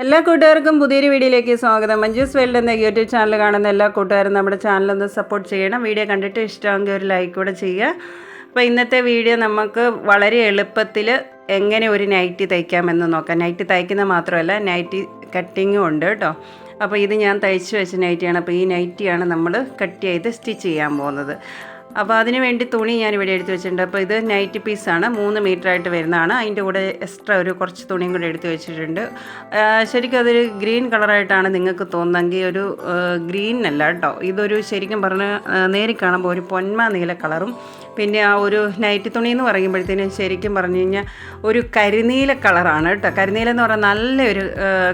എല്ലാ കൂട്ടുകാർക്കും പുതിയൊരു വീഡിയോയിലേക്ക് സ്വാഗതം. മഞ്ജുസ് വേൾഡ് എന്ന യൂട്യൂബ് ചാനൽ കാണുന്ന എല്ലാ കൂട്ടുകാരും നമ്മുടെ ചാനലൊന്ന് സപ്പോർട്ട് ചെയ്യണം. വീഡിയോ കണ്ടിട്ട് ഇഷ്ടമെങ്കിൽ ഒരു ലൈക്ക് കൂടെ ചെയ്യുക. അപ്പോൾ ഇന്നത്തെ വീഡിയോ നമുക്ക് വളരെ എളുപ്പത്തിൽ എങ്ങനെ ഒരു നൈറ്റി തയ്ക്കാമെന്ന് നോക്കാം. നൈറ്റി തയ്ക്കുന്ന മാത്രമല്ല നൈറ്റി കട്ടിങ്ങും ഉണ്ട് കേട്ടോ. അപ്പോൾ ഇത് ഞാൻ തയ്ച്ച് വെച്ച നൈറ്റിയാണ് അപ്പോൾ ഈ നൈറ്റിയാണ് നമ്മൾ കട്ട് ചെയ്ത് സ്റ്റിച്ച് ചെയ്യാൻ പോകുന്നത്. അപ്പോൾ അതിന് വേണ്ടി തുണി ഞാൻ ഇവിടെ എടുത്ത് വെച്ചിട്ടുണ്ട്. അപ്പോൾ ഇത് നൈറ്റ് പീസാണ് മൂന്ന് മീറ്റർ ആയിട്ട് വരുന്നതാണ്. അതിന്റെ കൂടെ എക്സ്ട്രാ ഒരു കുറച്ച് തുണിയും കൂടെ എടുത്ത് വെച്ചിട്ടുണ്ട്. ശരിക്കും അതൊരു ഗ്രീൻ കളറായിട്ടാണ് നിങ്ങൾക്ക് തോന്നുന്നെങ്കിൽ ഒരു ഗ്രീൻ അല്ല കേട്ടോ. ഇതൊരു ശരിക്കും പറഞ്ഞ് നേരി കാണുമ്പോൾ ഒരു പൊന്മ നീല കളറും പിന്നെ ആ ഒരു നൈറ്റ് തുണി എന്ന് പറയുമ്പോഴത്തേനും ശരിക്കും പറഞ്ഞു കഴിഞ്ഞാൽ ഒരു കരിനീല കളറാണ് കേട്ടോ. കരിനീല എന്ന് പറഞ്ഞാൽ നല്ലൊരു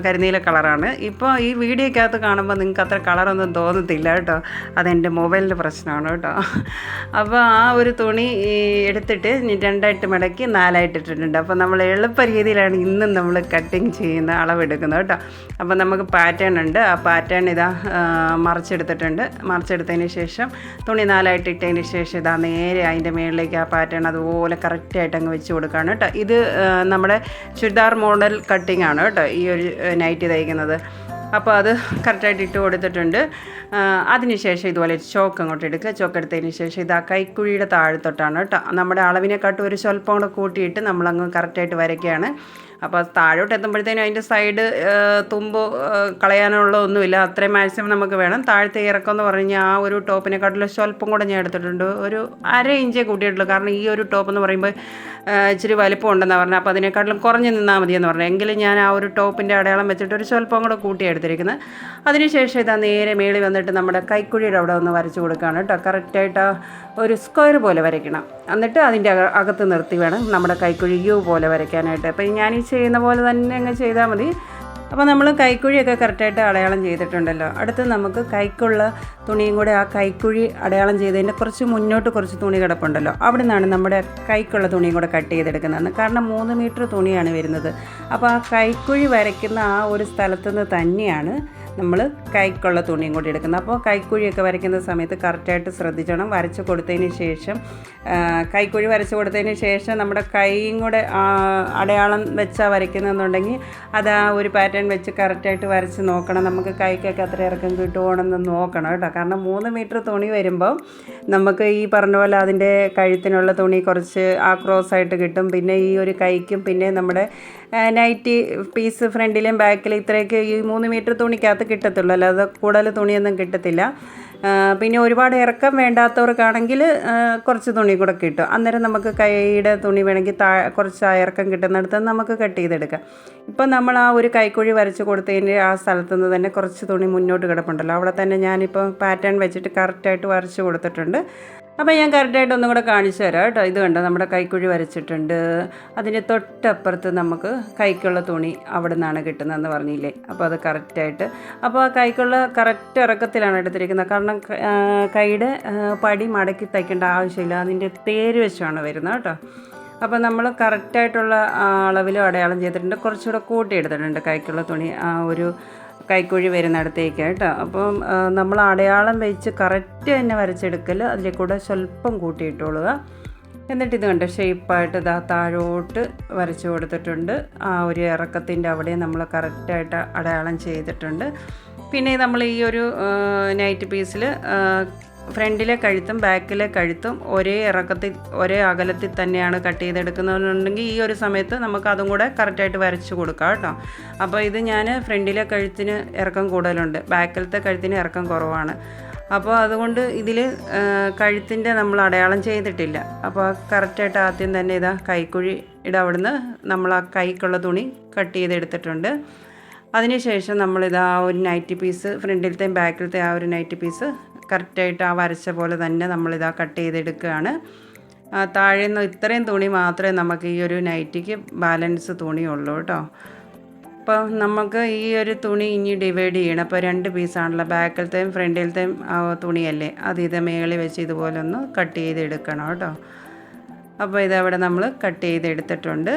കരിനീല കളറാണ്. ഇപ്പോൾ ഈ വീഡിയോക്കകത്ത് കാണുമ്പോൾ നിങ്ങൾക്ക് അത്ര കളറൊന്നും തോന്നത്തില്ല കേട്ടോ. അതെന്റെ മൊബൈലിന്റെ പ്രശ്നമാണ് കേട്ടോ. അപ്പോൾ ആ ഒരു തുണി എടുത്തിട്ട് രണ്ടായിട്ട് മടക്കി നാലായിട്ട് ഇട്ടിട്ടുണ്ട്. അപ്പോൾ നമ്മൾ എളുപ്പ രീതിയിലാണ് ഇന്നും നമ്മൾ കട്ടിങ് ചെയ്യുന്ന അളവെടുക്കുന്നത് കേട്ടോ. അപ്പോൾ നമുക്ക് പാറ്റേൺ ഉണ്ട്. ആ പാറ്റേൺ ഇതാ മറിച്ചെടുത്തിട്ടുണ്ട്. മറിച്ചെടുത്തതിന് ശേഷം തുണി നാലായിട്ട് ഇട്ടതിന് ശേഷം ഇതാ നേരെ അതിന്റെ മുകളിലേക്ക് ആ പാറ്റേൺ അതുപോലെ കറക്റ്റായിട്ട് അങ്ങ് വെച്ച് കൊടുക്കുകയാണ് കേട്ടോ. ഇത് നമ്മുടെ ചുരിദാർ മോഡൽ കട്ടിംഗ് ആണ് കേട്ടോ ഈ ഒരു നൈറ്റ് തയ്ക്കുന്നത്. അപ്പോൾ അത് കറക്റ്റായിട്ട് ഇട്ട് കൊടുത്തിട്ടുണ്ട്. അതിനുശേഷം ഇതുപോലെ ചോക്ക് അങ്ങോട്ട് എടുക്കുക. ചോക്ക് എടുത്തതിന് ശേഷം ഇത് ആ കൈക്കുഴിയുടെ താഴെത്തൊട്ടാണ് കേട്ടോ. നമ്മുടെ അളവിനെക്കാട്ടും ഒരു സ്വല്പം കൂടെ കൂട്ടിയിട്ട് നമ്മളങ്ങ് കറക്റ്റായിട്ട് വരയ്ക്കുകയാണ്. അപ്പോൾ താഴോട്ട് എത്തുമ്പോഴത്തേനും അതിന്റെ സൈഡ് തുമ്പ് കളയാനുള്ള ഒന്നുമില്ല. അത്രയും മാക്സിമം നമുക്ക് വേണം. താഴത്തെ ഇറക്കം എന്ന് പറഞ്ഞു ആ ഒരു ടോപ്പിനെക്കാട്ടിലും സ്വല്പം കൂടെ ഞാൻ എടുത്തിട്ടുണ്ട്. ഒരു അര ഇഞ്ചേ കൂട്ടിയിട്ടുള്ളൂ. കാരണം ഈ ഒരു ടോപ്പ് എന്ന് പറയുമ്പോൾ ഇച്ചിരി വലിപ്പം ഉണ്ടെന്നാണ് പറഞ്ഞത് അപ്പോൾ അതിനെക്കാട്ടിലും കുറഞ്ഞ് നിന്നാൽ മതിയെന്ന് പറഞ്ഞു. എങ്കിലും ഞാൻ ആ ഒരു ടോപ്പിന്റെ അടയാളം വെച്ചിട്ട് ഒരു സ്വല്പം കൂടെ കൂട്ടിയെടുത്തിരിക്കുന്നത് അതിനുശേഷം ഇതാ നേരെ മേളിൽ വന്നിട്ട് നമ്മുടെ കൈക്കുഴിയുടെ അവിടെ ഒന്ന് വരച്ച് കൊടുക്കുകയാണ് കേട്ടോ. കറക്റ്റായിട്ട് ഒരു സ്ക്വയർ പോലെ വരയ്ക്കണം. എന്നിട്ട് അതിന്റെ അകത്ത് നിർത്തി വേണം നമ്മുടെ കൈക്കുഴി യു പോലെ വരയ്ക്കാനായിട്ട്. അപ്പോൾ ഞാൻ ഈ ചെയ്യുന്ന പോലെ തന്നെ അങ്ങ് ചെയ്താൽ മതി. അപ്പോൾ നമ്മൾ കൈക്കുഴിയൊക്കെ കറക്റ്റായിട്ട് അടയാളം ചെയ്തിട്ടുണ്ടല്ലോ. അടുത്ത് നമുക്ക് കൈക്കുള്ള തുണിയും കൂടെ ആ കൈക്കുഴി അടയാളം ചെയ്തതിന്റെ കുറച്ച് മുന്നോട്ട് കുറച്ച് തുണി കിടപ്പുണ്ടല്ലോ. അവിടെ നിന്നാണ് നമ്മുടെ കൈക്കുള്ള തുണിയും കൂടെ കട്ട് ചെയ്തെടുക്കുന്നത്. കാരണം മൂന്ന് മീറ്റർ തുണിയാണ് വരുന്നത്. അപ്പോൾ ആ കൈക്കുഴി വരയ്ക്കുന്ന ആ ഒരു സ്ഥലത്തുനിന്ന് തന്നെയാണ് നമ്മൾ കൈക്കുള്ള തുണിയും കൂടി എടുക്കുന്നത്. അപ്പോൾ കൈക്കുഴിയൊക്കെ വരയ്ക്കുന്ന സമയത്ത് കറക്റ്റായിട്ട് ശ്രദ്ധിച്ചണം. വരച്ച് കൊടുത്തതിന് ശേഷം കൈക്കുഴി വരച്ച് കൊടുത്തതിന് ശേഷം നമ്മുടെ കൈയും കൂടെ അടയാളം വെച്ചാൽ വരയ്ക്കുന്നതെന്നുണ്ടെങ്കിൽ അത് ആ ഒരു പാറ്റേൺ വെച്ച് കറക്റ്റായിട്ട് വരച്ച് നോക്കണം. നമുക്ക് കൈക്കൊക്കെ അത്ര ഇറക്കം കിട്ടുവാണെന്ന് നോക്കണം കേട്ടോ. കാരണം മൂന്ന് മീറ്റർ തുണി വരുമ്പോൾ നമുക്ക് ഈ പറഞ്ഞ പോലെ അതിന്റെ കഴുത്തിനുള്ള തുണി കുറച്ച് ആ ക്രോസ് ആയിട്ട് കിട്ടും. പിന്നെ ഈ ഒരു കൈക്കും പിന്നെ നമ്മുടെ നൈറ്റി പീസ് ഫ്രണ്ടിലും ബാക്കിലും ഇത്രയൊക്കെ ഈ മൂന്ന് മീറ്റർ തുണിക്കകത്ത് കിട്ടത്തുള്ളൂ. അല്ലാതെ കൂടുതൽ തുണിയൊന്നും കിട്ടത്തില്ല. പിന്നെ ഒരുപാട് ഇറക്കം വേണ്ടാത്തവർക്കാണെങ്കിൽ കുറച്ച് തുണി കൂടെ കിട്ടും. അന്നേരം നമുക്ക് കൈയുടെ തുണി വേണമെങ്കിൽ താ കുറച്ച് ആ ഇറക്കം കിട്ടുന്നിടത്ത് നമുക്ക് കട്ട് ചെയ്തെടുക്കാം. ഇപ്പം നമ്മൾ ആ ഒരു കൈക്കുഴി വരച്ച് കൊടുത്തതിന്റെ ആ സ്ഥലത്തു നിന്ന് തന്നെ കുറച്ച് തുണി മുന്നോട്ട് കിടപ്പുണ്ടല്ലോ. അവിടെ തന്നെ ഞാനിപ്പോൾ പാറ്റേൺ വെച്ചിട്ട് കറക്റ്റായിട്ട് വരച്ച് കൊടുത്തിട്ടുണ്ട്. അപ്പോൾ ഞാൻ കറക്റ്റായിട്ട് ഒന്നും കൂടെ കാണിച്ചു തരാം കേട്ടോ. ഇത് കണ്ടോ? നമ്മുടെ കൈക്കുഴി വരച്ചിട്ടുണ്ട്. അതിന്റെ തൊട്ടപ്പുറത്ത് നമുക്ക് കൈക്കുള്ള തുണി അവിടെ നിന്നാണ് കിട്ടുന്നതെന്ന് പറഞ്ഞില്ലേ? അപ്പോൾ അത് കറക്റ്റായിട്ട് അപ്പോൾ ആ കൈക്കുള്ള കറക്റ്റ് ഇറക്കത്തിലാണ് എടുത്തിരിക്കുന്നത്. കാരണം കൈയുടെ പടി മടക്കി തയ്ക്കേണ്ട ആവശ്യമില്ല. അതിന്റെ തേര് വെച്ചാണ് വരുന്നത് കേട്ടോ. അപ്പോൾ നമ്മൾ കറക്റ്റായിട്ടുള്ള അളവിലും അടയാളം ചെയ്തിട്ടുണ്ട്. കുറച്ചുകൂടെ കൂട്ടി എടുത്തിട്ടുണ്ട് കൈക്കുള്ള തുണി. ആ ഒരു കൈക്കുഴി വരുന്നിടത്തേക്ക് കേട്ടോ. അപ്പം നമ്മൾ അടയാളം വെച്ച് കറക്റ്റ് തന്നെ വരച്ചെടുക്കൽ അതിൽ കൂടെ സ്വല്പം കൂട്ടിയിട്ടുള്ളുക എന്നിട്ട് ഇത് കണ്ട ഷേപ്പായിട്ട് ഇതാ താഴോട്ട് വരച്ച് കൊടുത്തിട്ടുണ്ട്. ആ ഒരു ഇറക്കത്തിന്റെ അവിടെ നമ്മൾ കറക്റ്റായിട്ട് അടയാളം ചെയ്തിട്ടുണ്ട്. പിന്നെ നമ്മൾ ഈ ഒരു നൈറ്റ് പീസിൽ ഫ്രണ്ടിലെ കഴുത്തും ബാക്കിലെ കഴുത്തും ഒരേ ഇറക്കത്തിൽ ഒരേ അകലത്തിൽ തന്നെയാണ് കട്ട് ചെയ്തെടുക്കുന്നതെന്നുണ്ടെങ്കിൽ ഈ ഒരു സമയത്ത് നമുക്ക് അതും കൂടെ കറക്റ്റായിട്ട് വരച്ച് കൊടുക്കാം കേട്ടോ. അപ്പോൾ ഇത് ഞാൻ ഫ്രണ്ടിലെ കഴുത്തിന് ഇറക്കം കൂടുതലുണ്ട്. ബാക്കിലത്തെ കഴുത്തിന് ഇറക്കം കുറവാണ്. അപ്പോൾ അതുകൊണ്ട് ഇതിൽ കഴുത്തിന്റെ നമ്മൾ അടയാളം ചെയ്തിട്ടില്ല. അപ്പോൾ കറക്റ്റായിട്ട് ആദ്യം തന്നെ ഇതാ കൈക്കുഴിയുടെ അവിടുന്ന് നമ്മൾ ആ കൈക്കുള്ള തുണി കട്ട് ചെയ്തെടുത്തിട്ടുണ്ട്. അതിനുശേഷം നമ്മളിത് ആ ഒരു നൈറ്റി പീസ് ഫ്രണ്ടിലത്തെയും ബാക്കിലത്തെയും ആ ഒരു നൈറ്റി പീസ് കറക്റ്റായിട്ട് ആ വരച്ച പോലെ തന്നെ നമ്മളിതാ കട്ട് ചെയ്തെടുക്കുകയാണ്. താഴെ നിന്ന് ഇത്രയും തുണി മാത്രമേ നമുക്ക് ഈ ഒരു നൈറ്റിക്ക് ബാലൻസ് തുണിയുള്ളൂ കേട്ടോ. അപ്പോൾ നമുക്ക് ഈ ഒരു തുണി ഇനി ഡിവൈഡ് ചെയ്യണം. അപ്പോൾ രണ്ട് പീസാണല്ലോ ബാക്കിലത്തെയും ഫ്രണ്ടിലത്തെയും തുണിയല്ലേ? അത് ഇത് മേളിൽ വെച്ച് ഇതുപോലെ ഒന്ന് കട്ട് ചെയ്തെടുക്കണം കേട്ടോ. അപ്പോൾ ഇതവിടെ നമ്മൾ കട്ട് ചെയ്തെടുത്തിട്ടുണ്ട്.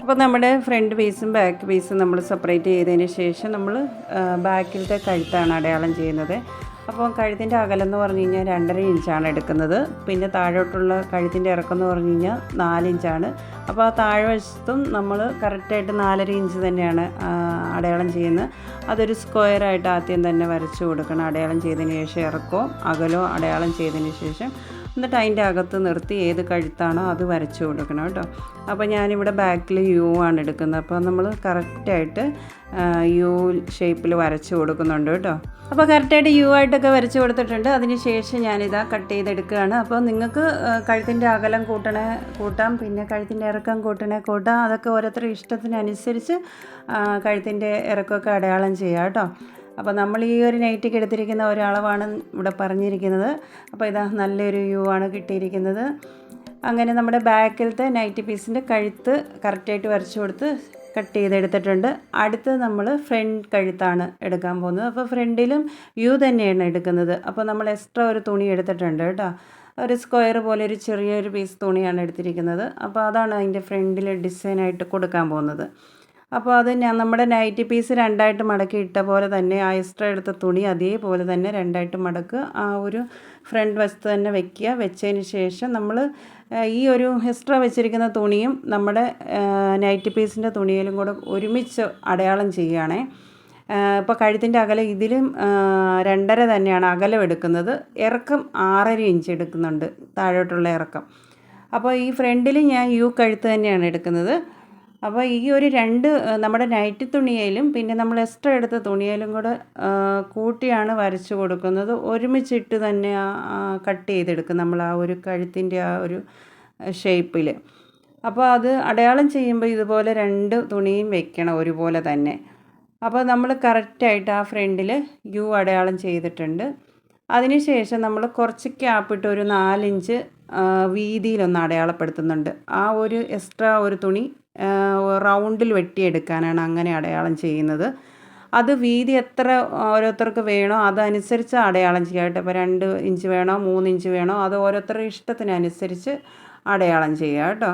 അപ്പോൾ നമ്മുടെ ഫ്രണ്ട് പീസും ബാക്ക് പീസും നമ്മൾ സെപ്പറേറ്റ് ചെയ്തതിന് ശേഷം നമ്മൾ ബാക്കിലത്തെ കഴുത്താണ് അടയാളം ചെയ്യുന്നത്. അപ്പോൾ കഴുത്തിന്റെ അകലം എന്ന് പറഞ്ഞു കഴിഞ്ഞാൽ രണ്ടര ഇഞ്ചാണ് എടുക്കുന്നത്. പിന്നെ താഴോട്ടുള്ള കഴുത്തിന്റെ ഇറക്കം എന്ന് പറഞ്ഞു കഴിഞ്ഞാൽ നാലിഞ്ചാണ് അപ്പോൾ ആ താഴ്വശത്തും നമ്മൾ കറക്റ്റായിട്ട് നാലര ഇഞ്ച് തന്നെയാണ് അടയാളം ചെയ്യുന്നത്. അതൊരു സ്ക്വയറായിട്ട് ആദ്യം തന്നെ വരച്ചു കൊടുക്കണം. അടയാളം ചെയ്തതിന് ശേഷം ഇറക്കവും അകലോ അടയാളം ചെയ്തതിന് ശേഷം എന്നിട്ട് അതിന്റെ അകത്ത് നിർത്തി ഏത് കഴുത്താണോ അത് വരച്ചു കൊടുക്കണം കേട്ടോ. അപ്പോൾ ഞാനിവിടെ ബാക്കിൽ യു ആണ് എടുക്കുന്നത്. അപ്പോൾ നമ്മൾ കറക്റ്റായിട്ട് യു ഷേപ്പിൽ വരച്ചു കൊടുക്കുന്നുണ്ട് കേട്ടോ. അപ്പോൾ കറക്റ്റായിട്ട് യു ആയിട്ടൊക്കെ വരച്ചു കൊടുത്തിട്ടുണ്ട്. അതിന് ശേഷം ഞാനിതാ കട്ട് ചെയ്തെടുക്കുകയാണ്. അപ്പോൾ നിങ്ങൾക്ക് കഴുത്തിന്റെ അകലം കൂട്ടണേ കൂട്ടാം. പിന്നെ കഴുത്തിന്റെ ഇറക്കം കൂട്ടണേ കൂട്ടാം. അതൊക്കെ ഓരോരുത്തരുടെ ഇഷ്ടത്തിനനുസരിച്ച് കഴുത്തിന്റെ ഇറക്കമൊക്കെ അടയാളം ചെയ്യാം കേട്ടോ. അപ്പോൾ നമ്മൾ ഈ ഒരു നൈറ്റിക്ക് എടുത്തിരിക്കുന്ന ഒരളവാണ് ഇവിടെ പറഞ്ഞിരിക്കുന്നത്. അപ്പോൾ ഇതാ നല്ലൊരു വ്യൂ ആണ് കിട്ടിയിരിക്കുന്നത്. അങ്ങനെ നമ്മുടെ ബാക്കിലത്തെ നൈറ്റി പീസിന്റെ കഴുത്ത് കറക്റ്റായിട്ട് വരച്ചു കൊടുത്ത് കട്ട് ചെയ്തെടുത്തിട്ടുണ്ട്. അടുത്ത് നമ്മൾ ഫ്രണ്ട് കഴുത്താണ് എടുക്കാൻ പോകുന്നത്. അപ്പോൾ ഫ്രണ്ടിലും യു തന്നെയാണ് എടുക്കുന്നത്. അപ്പോൾ നമ്മൾ എക്സ്ട്രാ ഒരു തുണി എടുത്തിട്ടുണ്ട് കേട്ടോ. ഒരു സ്ക്വയർ പോലെ ഒരു ചെറിയൊരു പീസ് തുണിയാണ് എടുത്തിരിക്കുന്നത്. അപ്പോൾ അതാണ് അതിന്റെ ഫ്രണ്ടിൽ ഡിസൈനായിട്ട് കൊടുക്കാൻ പോകുന്നത്. അപ്പോൾ അത് ഞാൻ നമ്മുടെ നൈറ്റി പീസ് രണ്ടായിട്ട് മടക്കി ഇട്ട പോലെ തന്നെ ആ എക്സ്ട്രാ എടുത്ത തുണി അതേപോലെ തന്നെ രണ്ടായിട്ട് മടക്ക് ആ ഒരു ഫ്രണ്ട് വശത്ത് തന്നെ വെക്കുക. വെച്ചതിന് ശേഷം നമ്മൾ ഈ ഒരു എക്സ്ട്രാ വെച്ചിരിക്കുന്ന തുണിയും നമ്മുടെ നൈറ്റ് പീസിന്റെ തുണിയിലും കൂടെ ഒരുമിച്ച് അടയാളം ചെയ്യുകയാണേ. ഇപ്പോൾ കഴുത്തിന്റെ അകലം ഇതിലും രണ്ടര തന്നെയാണ് അകലം എടുക്കുന്നത്. ഇറക്കം ആറര ഇഞ്ച് എടുക്കുന്നുണ്ട് താഴോട്ടുള്ള ഇറക്കം. അപ്പോൾ ഈ ഫ്രണ്ടിൽ ഞാൻ യു കഴുത്ത് തന്നെയാണ് എടുക്കുന്നത്. അപ്പോൾ ഈ ഒരു രണ്ട് നമ്മുടെ നൈറ്റി തുണിയിലും പിന്നെ നമ്മൾ എക്സ്ട്രാ എടുത്ത തുണിയിലും കൂടെ കൂട്ടിയാണ് വരച്ചു കൊടുക്കുന്നത്. ഒരുമിച്ചിട്ട് തന്നെ കട്ട് ചെയ്തെടുക്കും നമ്മൾ ആ ഒരു കഴുത്തിന്റെ ആ ഒരു ഷേപ്പിൽ. അപ്പോൾ അത് അടയാളം ചെയ്യുമ്പോൾ ഇതുപോലെ രണ്ട് തുണിയും വെക്കണം ഒരുപോലെ തന്നെ. അപ്പോൾ നമ്മൾ കറക്റ്റായിട്ട് ആ ഫ്രണ്ടിൽ യു അടയാളം ചെയ്തിട്ടുണ്ട്. അതിനുശേഷം നമ്മൾ കുറച്ച് ക്യാപ്പിട്ട് ഒരു നാലിഞ്ച് വീതിയിലൊന്ന് അടയാളപ്പെടുത്തുന്നുണ്ട്. ആ ഒരു എക്സ്ട്രാ ഒരു തുണി റൗണ്ടിൽ വെട്ടിയെടുക്കാനാണ് അങ്ങനെ അടയാളം ചെയ്യുന്നത്. അത് വീതി എത്ര ഓരോരുത്തർക്ക് വേണോ അതനുസരിച്ച് അടയാളം ചെയ്യാട്ടെ ഇപ്പോൾ രണ്ട് ഇഞ്ച് വേണോ മൂന്ന് ഇഞ്ച് വേണോ അത് ഓരോരുത്തരുടെ ഇഷ്ടത്തിനനുസരിച്ച് അടയാളം ചെയ്യാം കേട്ടോ.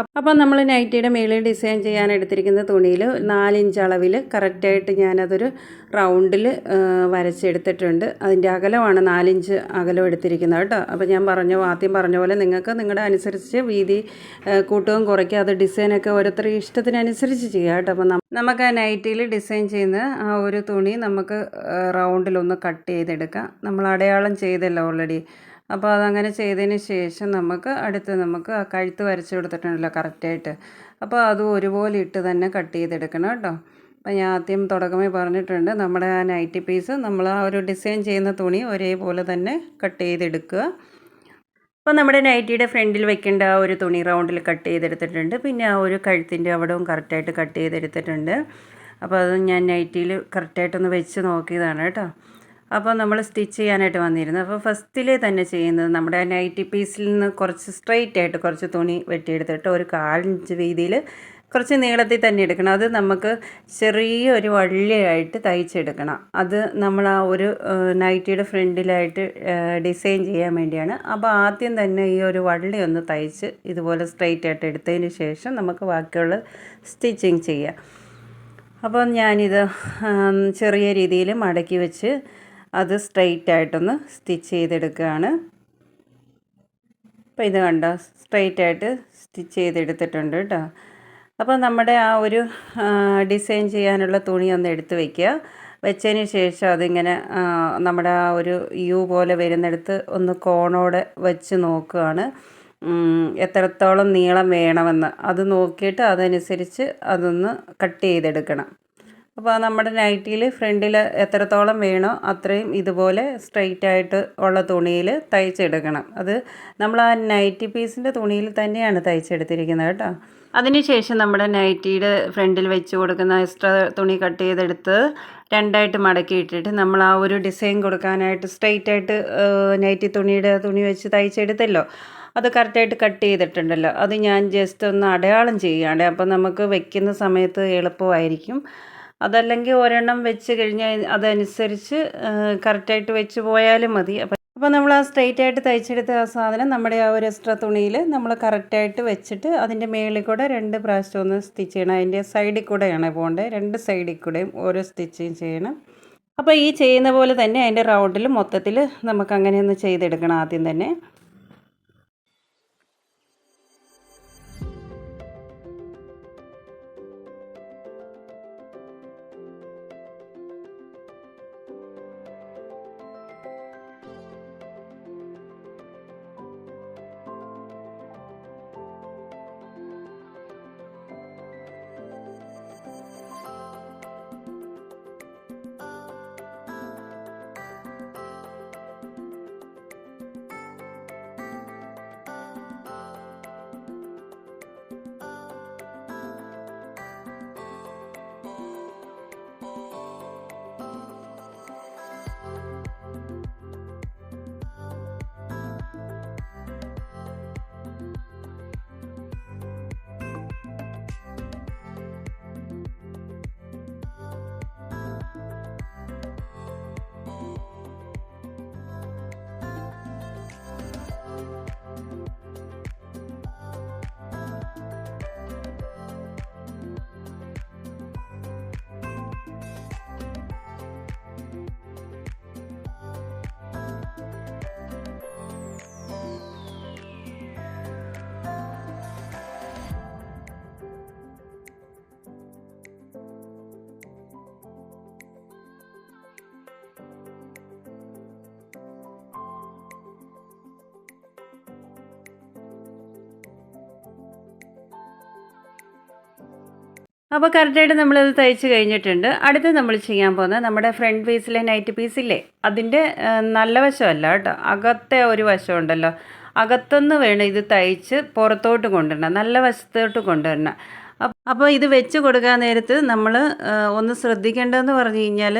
അപ്പോൾ നമ്മൾ നൈറ്റിയുടെ മേളിൽ ഡിസൈൻ ചെയ്യാൻ എടുത്തിരിക്കുന്ന തുണിയിൽ നാലിഞ്ച് അളവിൽ കറക്റ്റായിട്ട് ഞാനതൊരു റൗണ്ടിൽ വരച്ചെടുത്തിട്ടുണ്ട്. അതിന്റെ അകലമാണ് നാലിഞ്ച് അകലം എടുത്തിരിക്കുന്നത് കേട്ടോ. അപ്പോൾ ഞാൻ പറഞ്ഞ ആദ്യം പറഞ്ഞ പോലെ നിങ്ങൾക്ക് നിങ്ങളുടെ അനുസരിച്ച് വീതി കൂട്ടുകയും കുറയ്ക്കുക അത് ഡിസൈനൊക്കെ ഓരോരുത്തരുടെ ഇഷ്ടത്തിനനുസരിച്ച് ചെയ്യുക കേട്ടോ. അപ്പം നമുക്ക് ആ നൈറ്റിയിൽ ഡിസൈൻ ചെയ്യുന്ന ആ ഒരു തുണി നമുക്ക് റൗണ്ടിലൊന്ന് കട്ട് ചെയ്തെടുക്കാം. നമ്മൾ അടയാളം ചെയ്തല്ലോ ഓൾറെഡി. അപ്പോൾ അതങ്ങനെ ചെയ്തതിന് ശേഷം നമുക്ക് അടുത്ത് നമുക്ക് ആ കഴുത്ത് വരച്ച് കൊടുത്തിട്ടുണ്ടല്ലോ കറക്റ്റായിട്ട്. അപ്പോൾ അതും ഒരുപോലെ ഇട്ട് തന്നെ കട്ട് ചെയ്തെടുക്കണം കേട്ടോ. അപ്പോൾ ഞാൻ ആദ്യം തുടക്കമേ പറഞ്ഞിട്ടുണ്ട്. നമ്മുടെ ആ നൈറ്റി പീസ് നമ്മൾ ആ ഒരു ഡിസൈൻ ചെയ്യുന്ന തുണി ഒരേപോലെ തന്നെ കട്ട് ചെയ്തെടുക്കുക. അപ്പോൾ നമ്മുടെ നൈറ്റിയുടെ ഫ്രണ്ടിൽ വെക്കേണ്ട ആ ഒരു തുണി റൗണ്ടിൽ കട്ട് ചെയ്തെടുത്തിട്ടുണ്ട്. പിന്നെ ആ ഒരു കഴുത്തിന്റെ അവിടവും കറക്റ്റായിട്ട് കട്ട് ചെയ്തെടുത്തിട്ടുണ്ട്. അപ്പോൾ അത് ഞാൻ നൈറ്റിയിൽ കറക്റ്റായിട്ടൊന്ന് വെച്ച് നോക്കിയതാണ് കേട്ടോ. അപ്പോൾ നമ്മൾ സ്റ്റിച്ച് ചെയ്യാനായിട്ട് വന്നിരുന്നു. അപ്പോൾ ഫസ്റ്റിലെ തന്നെ ചെയ്യുന്നത് നമ്മുടെ നൈറ്റി പീസിൽ നിന്ന് കുറച്ച് സ്ട്രെയിറ്റ് ആയിട്ട് കുറച്ച് തുണി വെട്ടിയെടുത്തിട്ട് ഒരു കാലിഞ്ച് വീതിയിൽ കുറച്ച് നീളത്തിൽ തന്നെ എടുക്കണം. അത് നമുക്ക് ചെറിയ ഒരു വള്ളിയായിട്ട് തയ്ച്ചെടുക്കണം. അത് നമ്മൾ ആ ഒരു നൈറ്റിയുടെ ഫ്രണ്ടിലായിട്ട് ഡിസൈൻ ചെയ്യാൻ വേണ്ടിയാണ്. അപ്പോൾ ആദ്യം തന്നെ ഈ ഒരു വള്ളി ഒന്ന് തയ്ച്ച് ഇതുപോലെ സ്ട്രെയിറ്റ് ആയിട്ട് എടുത്തതിന് ശേഷം നമുക്ക് ബാക്കിയുള്ള സ്റ്റിച്ചിങ് ചെയ്യാം. അപ്പോൾ ഞാനിത് ചെറിയ രീതിയിൽ മടക്കി വെച്ച് അത് സ്ട്രെയിറ്റ് ആയിട്ടൊന്ന് സ്റ്റിച്ച് ചെയ്തെടുക്കുകയാണ്. അപ്പോൾ ഇത് കണ്ടോ? സ്ട്രെയിറ്റ് ആയിട്ട് സ്റ്റിച്ച് ചെയ്തെടുത്തിട്ടുണ്ട് കേട്ടോ. അപ്പോൾ നമ്മുടെ ആ ഒരു ഡിസൈൻ ചെയ്യാനുള്ള തുണി ഒന്ന് എടുത്ത് വയ്ക്കുക വെച്ചതിന് ശേഷം അതിങ്ങനെ നമ്മുടെ ആ ഒരു യു പോലെ വരുന്നിടത്ത് ഒന്ന് കോണോടെ വെച്ച് നോക്കുകയാണ്. എത്രത്തോളം നീളം വേണമെന്ന്. അത് നോക്കിയിട്ട് അതനുസരിച്ച് അതൊന്ന് കട്ട് ചെയ്തെടുക്കണം. അപ്പോൾ നമ്മുടെ നൈറ്റിയിൽ ഫ്രണ്ടിൽ എത്രത്തോളം വേണോ അത്രയും ഇതുപോലെ സ്ട്രെയിറ്റ് ആയിട്ട് ഉള്ള തുണിയിൽ തയ്ച്ചെടുക്കണം. അത് നമ്മൾ ആ നൈറ്റി പീസിന്റെ തുണിയിൽ തന്നെയാണ് തയ്ച്ചെടുത്തിരിക്കുന്നത് കേട്ടോ. അതിനുശേഷം നമ്മുടെ നൈറ്റിയുടെ ഫ്രണ്ടിൽ വെച്ച് കൊടുക്കുന്ന എക്സ്ട്രാ തുണി കട്ട് ചെയ്തെടുത്ത് രണ്ടായിട്ട് മടക്കി ഇട്ടിട്ട് നമ്മൾ ആ ഒരു ഡിസൈൻ കൊടുക്കാനായിട്ട് സ്ട്രെയിറ്റ് ആയിട്ട് നൈറ്റി തുണിയുടെ തുണി വെച്ച് തയ്ച്ചെടുത്തല്ലോ. അത് കറക്റ്റായിട്ട് കട്ട് ചെയ്തിട്ടുണ്ടല്ലോ. അത് ഞാൻ ജസ്റ്റ് ഒന്ന് അടയാളം ചെയ്യുകയാണ് അപ്പം നമുക്ക് വെക്കുന്ന സമയത്ത് എളുപ്പമായിരിക്കും. അതല്ലെങ്കിൽ ഒരെണ്ണം വെച്ച് കഴിഞ്ഞാൽ അതനുസരിച്ച് കറക്റ്റായിട്ട് വെച്ച് പോയാലും മതി. അപ്പോൾ നമ്മൾ ആ സ്ട്രെയിറ്റ് ആയിട്ട് തയ്ച്ചെടുത്ത ആ സാധനം നമ്മുടെ ആ ഒരു എക്സ്ട്രാ തുണിയിൽ നമ്മൾ കറക്റ്റായിട്ട് വെച്ചിട്ട് അതിന്റെ മേളിൽ കൂടെ രണ്ട് പ്രാവശ്യം ഒന്ന് സ്റ്റിച്ച് ചെയ്യണം. അതിന്റെ സൈഡിൽ കൂടെയാണ് പോകേണ്ടത് രണ്ട് സൈഡിൽ കൂടെയും ഓരോ സ്റ്റിച്ചിങ് ചെയ്യണം. അപ്പോൾ ഈ ചെയ്യുന്ന പോലെ തന്നെ അതിന്റെ റൗണ്ടിൽ മൊത്തത്തിൽ നമുക്ക് അങ്ങനെ ഒന്ന് ചെയ്തെടുക്കണം ആദ്യം തന്നെ. അപ്പോൾ കറക്റ്റായിട്ട് നമ്മളത് തയ്ച്ച് കഴിഞ്ഞിട്ടുണ്ട്. അടുത്ത് നമ്മൾ ചെയ്യാൻ പോകുന്നത് നമ്മുടെ ഫ്രണ്ട് പീസിലെ നൈറ്റ് പീസില്ലേ അതിന്റെ നല്ല വശമല്ല കേട്ടോ. അകത്തെ ഒരു വശമുണ്ടല്ലോ അകത്തുനിന്ന് വേണം ഇത് തയ്ച്ച് പുറത്തോട്ട് കൊണ്ടുവരണം. നല്ല വശത്തോട്ട് കൊണ്ടുവരണം. അപ്പോൾ ഇത് വെച്ച് കൊടുക്കാൻ നേരത്ത് നമ്മൾ ഒന്ന് ശ്രദ്ധിക്കേണ്ടതെന്ന് പറഞ്ഞു കഴിഞ്ഞാൽ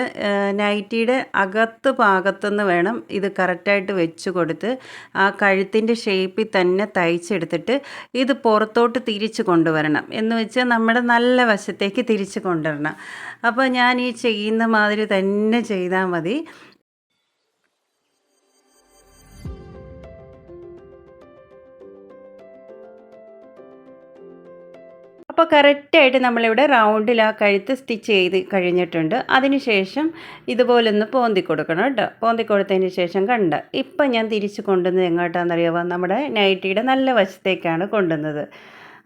നൈറ്റിയുടെ അകത്ത് ഭാഗത്തുനിന്ന് വേണം ഇത് കറക്റ്റായിട്ട് വെച്ച് കൊടുത്ത് ആ കഴുത്തിന്റെ ഷേപ്പിൽ തന്നെ തയ്ച്ചെടുത്തിട്ട് ഇത് പുറത്തോട്ട് തിരിച്ച് കൊണ്ടുവരണം. എന്ന് വെച്ചാൽ നമ്മുടെ നല്ല വശത്തേക്ക് തിരിച്ച് കൊണ്ടുവരണം. അപ്പോൾ ഞാൻ ഈ ചെയ്യുന്ന മാതിരി തന്നെ ചെയ്താൽ മതി. അപ്പോൾ കറക്റ്റായിട്ട് നമ്മളിവിടെ റൗണ്ടിൽ ആ കഴുത്ത് സ്റ്റിച്ച് ചെയ്ത് കഴിഞ്ഞിട്ടുണ്ട്. അതിനുശേഷം ഇതുപോലൊന്ന് പോന്തി കൊടുക്കണം കേട്ടോ. പോന്തി കൊടുത്തതിന് ശേഷം കണ്ട ഇപ്പം ഞാൻ തിരിച്ച് കൊണ്ടുവന്നത് എങ്ങോട്ടാണെന്നറിയാമോ നമ്മുടെ നൈറ്റിയുടെ നല്ല വശത്തേക്കാണ് കൊണ്ടുവന്നത്.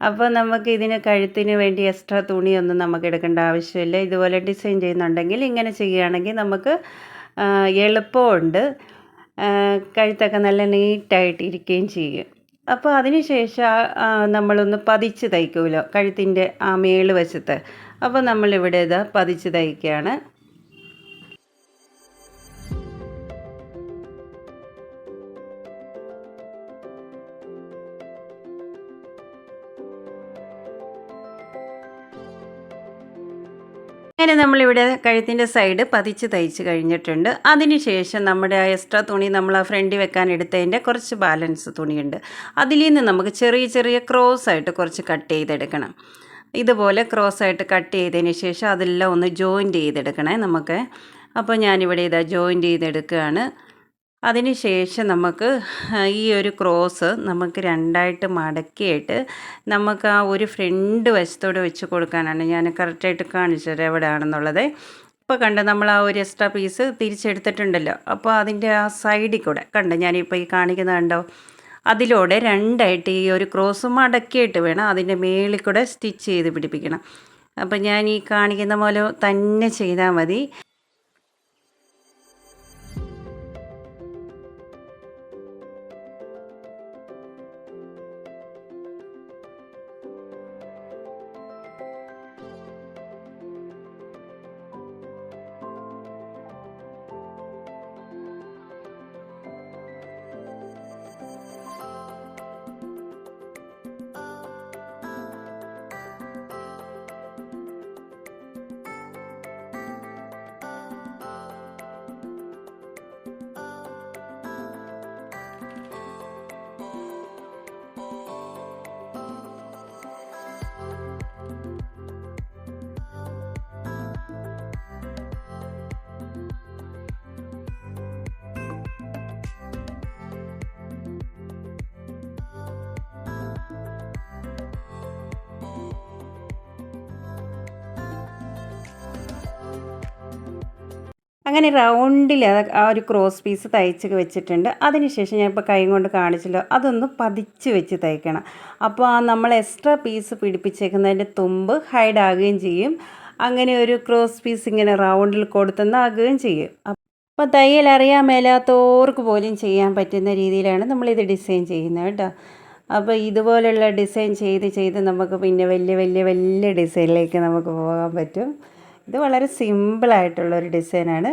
അപ്പോൾ നമുക്ക് ഇതിന് കഴുത്തിന് വേണ്ടി എക്സ്ട്രാ തുണിയൊന്നും നമുക്ക് എടുക്കേണ്ട ആവശ്യമില്ല. ഇതുപോലെ ഡിസൈൻ ചെയ്യുന്നുണ്ടെങ്കിൽ ഇങ്ങനെ ചെയ്യുകയാണെങ്കിൽ നമുക്ക് എളുപ്പമുണ്ട്. കഴുത്തൊക്കെ നല്ല നീറ്റായിട്ട് ഇരിക്കുകയും ചെയ്യും. അപ്പോൾ അതിനുശേഷം നമ്മളൊന്ന് പതിച്ച് തയ്ക്കുമല്ലോ കഴുത്തിന്റെ ആ മേൾ വശത്ത്. അപ്പോൾ നമ്മളിവിടെ ഇത് പതിച്ച് തയ്ക്കുകയാണ് അങ്ങനെ നമ്മളിവിടെ കഴുത്തിന്റെ സൈഡ് പതിച്ച് തയ്ച്ച് കഴിഞ്ഞിട്ടുണ്ട്. അതിനുശേഷം നമ്മുടെ ആ എക്സ്ട്രാ തുണി നമ്മൾ ആ ഫ്രണ്ടിൽ വെക്കാൻ എടുത്തതിന്റെ കുറച്ച് ബാലൻസ് തുണിയുണ്ട്. അതിൽ നിന്ന് നമുക്ക് ചെറിയ ചെറിയ ക്രോസ് ആയിട്ട് കുറച്ച് കട്ട് ചെയ്തെടുക്കണം. ഇതുപോലെ ക്രോസ് ആയിട്ട് കട്ട് ചെയ്തതിന് ശേഷം അതെല്ലാം ഒന്ന് ജോയിന്റ് ചെയ്തെടുക്കണേ നമുക്ക്. അപ്പോൾ ഞാനിവിടെ ഇതാ ജോയിന്റ് ചെയ്തെടുക്കുകയാണ്. അതിനുശേഷം നമുക്ക് ഈ ഒരു ക്രോസ് നമുക്ക് രണ്ടായിട്ട് മടക്കിയിട്ട് നമുക്ക് ആ ഒരു ഫ്രണ്ട് വശത്തോട് വെച്ച് കൊടുക്കാനാണ്. ഞാൻ കറക്റ്റായിട്ട് കാണിച്ചത് എവിടെയാണെന്നുള്ളത്. ഇപ്പോൾ കണ്ട് നമ്മൾ ആ ഒരു എക്സ്ട്രാ പീസ് തിരിച്ചെടുത്തിട്ടുണ്ടല്ലോ. അപ്പോൾ അതിന്റെ ആ സൈഡിൽ കൂടെ കണ്ട് ഞാനിപ്പോൾ ഈ കാണിക്കുന്നത് കണ്ടോ? അതിലൂടെ രണ്ടായിട്ട് ഈ ഒരു ക്രോസ് മടക്കിയിട്ട് വേണം അതിന്റെ മേളിൽ കൂടെ സ്റ്റിച്ച് ചെയ്ത് പിടിപ്പിക്കണം. അപ്പോൾ ഞാൻ ഈ കാണിക്കുന്ന പോലെ തന്നെ ചെയ്താൽ മതി. അങ്ങനെ റൗണ്ടിൽ ആ ഒരു ക്രോസ് പീസ് തയ്ച്ച് വെച്ചിട്ടുണ്ട്. അതിനുശേഷം ഞാൻ ഇപ്പോൾ കൈ കൊണ്ട് കാണിച്ചല്ലോ. അതൊന്ന് പതിച്ച് വെച്ച് തയ്ക്കണം. അപ്പോൾ ആ നമ്മൾ എക്സ്ട്രാ പീസ് പിടിപ്പിച്ചേക്കുന്നതിന്റെ തുമ്പ് ഹൈഡ് ആകുകയും ചെയ്യും. അങ്ങനെ ഒരു ക്രോസ് പീസ് ഇങ്ങനെ റൗണ്ടിൽ കൊടുത്തെന്നാകുകയും ചെയ്യും. അപ്പോൾ തയ്യൽ അറിയാൻ മേലാത്തവർക്ക് പോലും ചെയ്യാൻ പറ്റുന്ന രീതിയിലാണ് നമ്മളിത് ഡിസൈൻ ചെയ്യുന്നത് കേട്ടോ. അപ്പോൾ ഇതുപോലുള്ള ഡിസൈൻ ചെയ്ത് ചെയ്ത് നമുക്ക് പിന്നെ വലിയ വലിയ വലിയ ഡിസൈനിലേക്ക് നമുക്ക് പോകാൻ പറ്റും. ഇത് വളരെ സിമ്പിളായിട്ടുള്ളൊരു ഡിസൈനാണ്.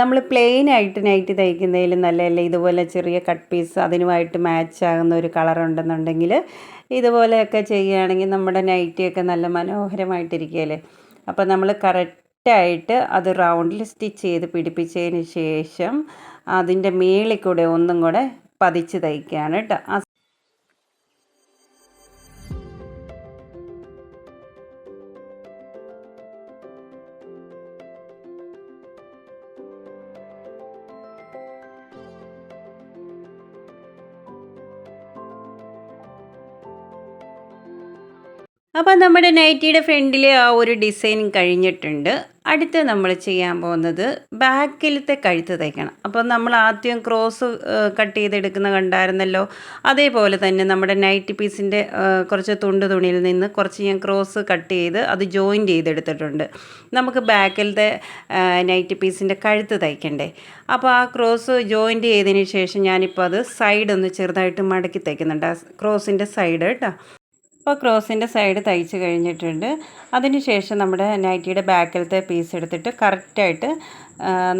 നമ്മൾ പ്ലെയിൻ ആയിട്ട് നൈറ്റ് തയ്ക്കുന്നതിലും നല്ലതല്ലേ? ഇതുപോലെ ചെറിയ കട്ട് പീസ് അതിനുമായിട്ട് മാച്ച് ആകുന്ന ഒരു കളർ ഉണ്ടെന്നുണ്ടെങ്കിൽ ഇതുപോലെയൊക്കെ ചെയ്യുകയാണെങ്കിൽ നമ്മുടെ നൈറ്റിയൊക്കെ നല്ല മനോഹരമായിട്ടിരിക്കുകയല്ലേ? അപ്പോൾ നമ്മൾ കറക്റ്റായിട്ട് അത് റൗണ്ടിൽ സ്റ്റിച്ച് ചെയ്ത് പിടിപ്പിച്ചതിന് ശേഷം അതിന്റെ മേളിൽ കൂടെ ഒന്നും കൂടെ പതിച്ച് തയ്ക്കുകയാണ് കേട്ടോ. ആ അപ്പോൾ നമ്മുടെ നൈറ്റിയുടെ ഫ്രണ്ടിൽ ആ ഒരു ഡിസൈൻ കഴിഞ്ഞിട്ടുണ്ട്. അടുത്ത് നമ്മൾ ചെയ്യാൻ പോകുന്നത് ബാക്കിലത്തെ കഴുത്ത് തയ്ക്കണം അപ്പോൾ നമ്മൾ ആദ്യം ക്രോസ് കട്ട് ചെയ്തെടുക്കുന്ന കണ്ടായിരുന്നല്ലോ. അതേപോലെ തന്നെ നമ്മുടെ നൈറ്റ് പീസിന്റെ കുറച്ച് തുണ്ട് തുണിയിൽ നിന്ന് കുറച്ച് ഞാൻ ക്രോസ് കട്ട് ചെയ്ത് അത് ജോയിൻ ചെയ്തെടുത്തിട്ടുണ്ട്. നമുക്ക് ബാക്കിലത്തെ നൈറ്റ് പീസിന്റെ കഴുത്ത് തയ്ക്കണ്ടേ. അപ്പോൾ ആ ക്രോസ് ജോയിന്റ് ചെയ്തതിന് ശേഷം ഞാനിപ്പോൾ അത് സൈഡ് ഒന്ന് ചെറുതായിട്ട് മടക്കി തയ്ക്കുന്നുണ്ട്. ആ ക്രോസിന്റെ സൈഡ് കേട്ടോ. ഇപ്പോൾ ക്രോസിന്റെ സൈഡ് തയ്ച്ച് കഴിഞ്ഞിട്ടുണ്ട്. അതിനുശേഷം നമ്മുടെ നൈറ്റിയുടെ ബാക്കിലത്തെ പീസ് എടുത്തിട്ട് കറക്റ്റായിട്ട്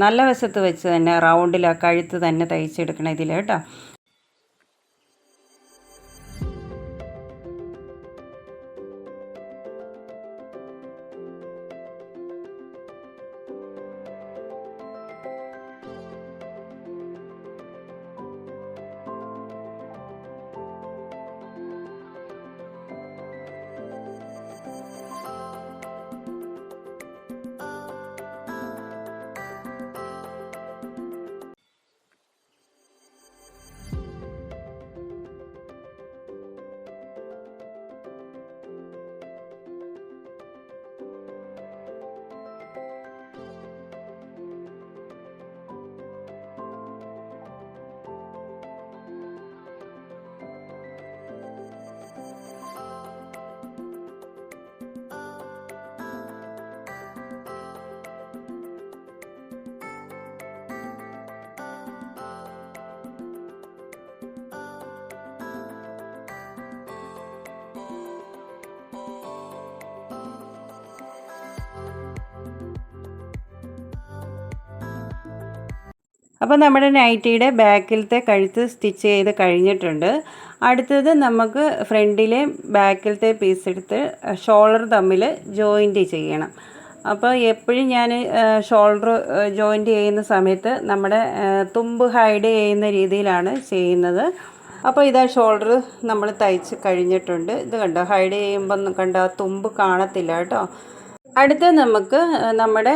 നല്ല വശത്ത് വെച്ച് തന്നെ റൗണ്ടിലാണ് കഴുത്ത് തന്നെ തയ്ച്ചെടുക്കണം ഇതിൽ കേട്ടോ. അപ്പോൾ നമ്മുടെ നൈറ്റിയുടെ ബാക്കിലത്തെ കഴുത്ത് സ്റ്റിച്ച് ചെയ്ത് കഴിഞ്ഞിട്ടുണ്ട്. അടുത്തത് നമുക്ക് ഫ്രണ്ടിലെ ബാക്കിലത്തെ പീസ് എടുത്ത് ഷോൾഡർ തമ്മിൽ ജോയിന്റ് ചെയ്യണം. അപ്പോൾ എപ്പോഴും ഞാൻ ഷോൾഡർ ജോയിന്റ് ചെയ്യുന്ന സമയത്ത് നമ്മുടെ തുമ്പ് ഹൈഡ് ചെയ്യുന്ന രീതിയിലാണ് ചെയ്യുന്നത്. അപ്പോൾ ഇതാ ഷോൾഡർ നമ്മൾ തയ്ച്ച് കഴിഞ്ഞിട്ടുണ്ട്. ഇത് കണ്ടോ? ഹൈഡ് ചെയ്യുമ്പോൾ കണ്ടോ? തുമ്പ് കാണത്തില്ല കേട്ടോ. അടുത്ത് നമുക്ക് നമ്മുടെ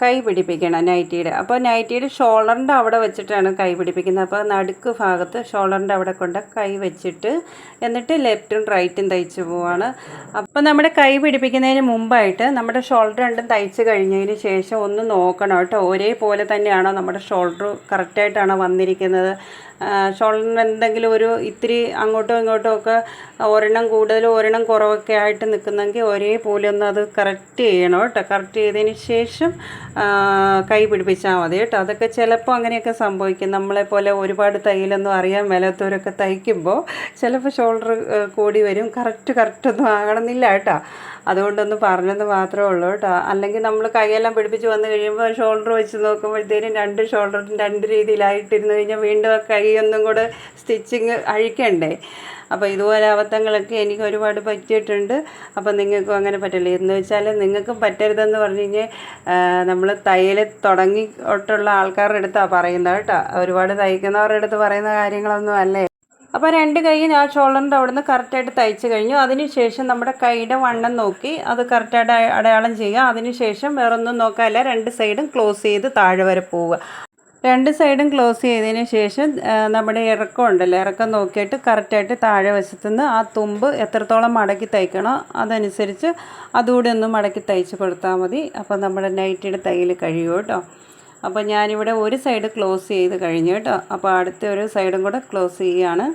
കൈ പിടിപ്പിക്കണം നൈറ്റിയുടെ. അപ്പോൾ നൈറ്റിയുടെ ഷോൾഡറിന്റെ അവിടെ വെച്ചിട്ടാണ് കൈ പിടിപ്പിക്കുന്നത്. അപ്പോൾ നടുക്ക് ഭാഗത്ത് ഷോൾഡറിന്റെ അവിടെ കൊണ്ട് കൈ വെച്ചിട്ട് എന്നിട്ട് ലെഫ്റ്റും റൈറ്റും തയ്ച്ച് പോവാണ്. അപ്പോൾ നമ്മുടെ കൈ പിടിപ്പിക്കുന്നതിന് മുമ്പായിട്ട് നമ്മുടെ ഷോൾഡർ രണ്ടും തയ്ച്ച് കഴിഞ്ഞതിന് ശേഷം ഒന്ന് നോക്കണം കേട്ടോ. ഒരേപോലെ തന്നെയാണോ നമ്മുടെ ഷോൾഡർ കറക്റ്റായിട്ടാണോ വന്നിരിക്കുന്നത്? ഷോൾഡറിന് എന്തെങ്കിലും ഒരു ഇത്തിരി അങ്ങോട്ടോ ഇങ്ങോട്ടോ ഒക്കെ ഒരെണ്ണം കൂടുതൽ ഒരെണ്ണം കുറവൊക്കെ ആയിട്ട് നിൽക്കുന്നെങ്കിൽ ഒരേപോലെ ഒന്ന് അത് കറക്റ്റ് ചെയ്യണം കേട്ടോ. കറക്റ്റ് ചെയ്തതിന് ശേഷം കൈ പിടിപ്പിച്ചാൽ മതി കേട്ടോ. അതൊക്കെ ചിലപ്പോൾ അങ്ങനെയൊക്കെ സംഭവിക്കും. നമ്മളെപ്പോലെ ഒരുപാട് തയ്യലൊന്നും അറിയാൻ മേലാത്തവരൊക്കെ തയ്ക്കുമ്പോൾ ചിലപ്പോൾ ഷോൾഡർ കൂടി വരും. കറക്റ്റ് കറക്റ്റ് ഒന്നും ആകണമെന്നില്ല കേട്ടോ. അതുകൊണ്ടൊന്ന് പറഞ്ഞെന്ന് മാത്രമേ ഉള്ളൂ കേട്ടോ. അല്ലെങ്കിൽ നമ്മൾ കൈയെല്ലാം പിടിപ്പിച്ച് വന്നു കഴിയുമ്പോൾ ഷോൾഡർ വെച്ച് നോക്കുമ്പോഴത്തേനും രണ്ട് ഷോൾഡറും രണ്ട് രീതിയിലായിട്ടിരുന്നു കഴിഞ്ഞാൽ വീണ്ടും കൈ ഒന്നും കൂടെ സ്റ്റിച്ചിങ് അഴിക്കണ്ടേ. അപ്പോൾ ഇതുപോലെ അബദ്ധങ്ങളൊക്കെ എനിക്ക് ഒരുപാട് പറ്റിയിട്ടുണ്ട്. അപ്പോൾ നിങ്ങൾക്കും അങ്ങനെ പറ്റില്ല. എന്ന് വെച്ചാൽ നിങ്ങൾക്കും പറ്റരുതെന്ന് പറഞ്ഞു കഴിഞ്ഞാൽ നമ്മൾ തയ്യൽ തുടങ്ങി തൊട്ടുള്ള ആൾക്കാരുടെ അടുത്താണ് പറയുന്നത് കേട്ടോ. ഒരുപാട് തയ്ക്കുന്നവരുടെ അടുത്ത് പറയുന്ന കാര്യങ്ങളൊന്നും അല്ലേ? അപ്പോൾ രണ്ട് കൈ ആ ഷോൾഡറിന്റെ അവിടെ നിന്ന് കറക്റ്റായിട്ട് തയ്ച്ച് കഴിഞ്ഞു. അതിനുശേഷം നമ്മുടെ കൈയുടെ വണ്ണം നോക്കി അത് കറക്റ്റായിട്ട് അടയാളം ചെയ്യുക. അതിനുശേഷം വേറൊന്നും നോക്കാല്ല രണ്ട് സൈഡും ക്ലോസ് ചെയ്ത് താഴെ വരെ പോവുക. രണ്ട് സൈഡും ക്ലോസ് ചെയ്തതിന് ശേഷം നമ്മുടെ ഇറക്കം ഉണ്ടല്ലോ. ഇറക്കം നോക്കിയിട്ട് കറക്റ്റായിട്ട് താഴെ വശത്തുനിന്ന് ആ തുമ്പ് എത്രത്തോളം മടക്കി തയ്ക്കണോ അതനുസരിച്ച് അതുകൂടി ഒന്ന് മടക്കി തയ്ച്ച് കൊടുത്താൽ മതി. അപ്പോൾ നമ്മുടെ നൈറ്റിയുടെ തയ്യൽ കഴിയും കേട്ടോ അപ്പോൾ ഞാനിവിടെ ഒരു സൈഡ് ക്ലോസ് ചെയ്ത് കഴിഞ്ഞു കേട്ടോ. അപ്പോൾ അടുത്ത ഒരു സൈഡും കൂടെ ക്ലോസ് ചെയ്യുകയാണ്.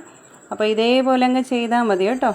അപ്പോൾ ഇതേപോലെ അങ്ങ് ചെയ്താൽ മതി കേട്ടോ.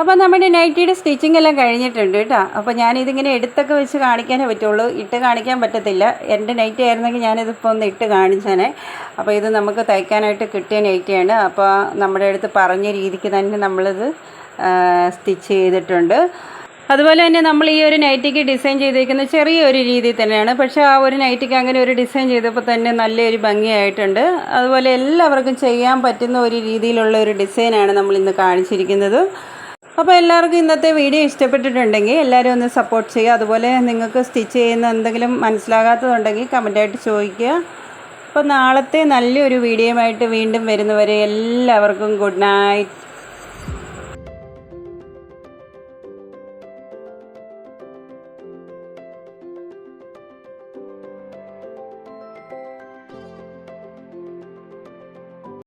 അപ്പോൾ നമ്മുടെ നൈറ്റിയുടെ സ്റ്റിച്ചിങ് എല്ലാം കഴിഞ്ഞിട്ടുണ്ട് കേട്ടോ. അപ്പോൾ ഞാനിതിങ്ങനെ എടുത്തൊക്കെ വെച്ച് കാണിക്കാനേ പറ്റുള്ളൂ. ഇട്ട് കാണിക്കാൻ പറ്റത്തില്ല. എന്റെ നൈറ്റി ആയിരുന്നെങ്കിൽ ഞാനിതിപ്പോൾ ഒന്ന് ഇട്ട് കാണിച്ചേനെ. അപ്പോൾ ഇത് നമുക്ക് തയ്ക്കാനായിട്ട് കിട്ടിയ നൈറ്റിയാണ്. അപ്പോൾ നമ്മുടെ അടുത്ത് പറഞ്ഞ രീതിക്ക് തന്നെ നമ്മളിത് സ്റ്റിച്ച് ചെയ്തിട്ടുണ്ട്. അതുപോലെ തന്നെ നമ്മൾ ഈ ഒരു നൈറ്റിക്ക് ഡിസൈൻ ചെയ്തിരിക്കുന്ന ചെറിയൊരു രീതിയിൽ തന്നെയാണ്. പക്ഷേ ആ ഒരു നൈറ്റിക്ക് അങ്ങനെ ഒരു ഡിസൈൻ ചെയ്തപ്പോൾ തന്നെ നല്ലൊരു ഭംഗിയായിട്ടുണ്ട്. അതുപോലെ എല്ലാവർക്കും ചെയ്യാൻ പറ്റുന്ന ഒരു രീതിയിലുള്ള ഒരു ഡിസൈനാണ് നമ്മൾ ഇന്ന് കാണിച്ചിരിക്കുന്നത്. അപ്പോൾ എല്ലാവർക്കും ഇന്നത്തെ വീഡിയോ ഇഷ്ടപ്പെട്ടിട്ടുണ്ടെങ്കിൽ എല്ലാവരും ഒന്ന് സപ്പോർട്ട് ചെയ്യുക. അതുപോലെ നിങ്ങൾക്ക് സ്റ്റിച്ച് ചെയ്യുന്ന എന്തെങ്കിലും മനസ്സിലാകാത്തതുണ്ടെങ്കിൽ കമന്റായിട്ട് ചോദിക്കുക. അപ്പോൾ നാളത്തെ നല്ലൊരു വീഡിയോ ആയിട്ട് വീണ്ടും വരുന്നവരെ എല്ലാവർക്കും ഗുഡ് നൈറ്റ്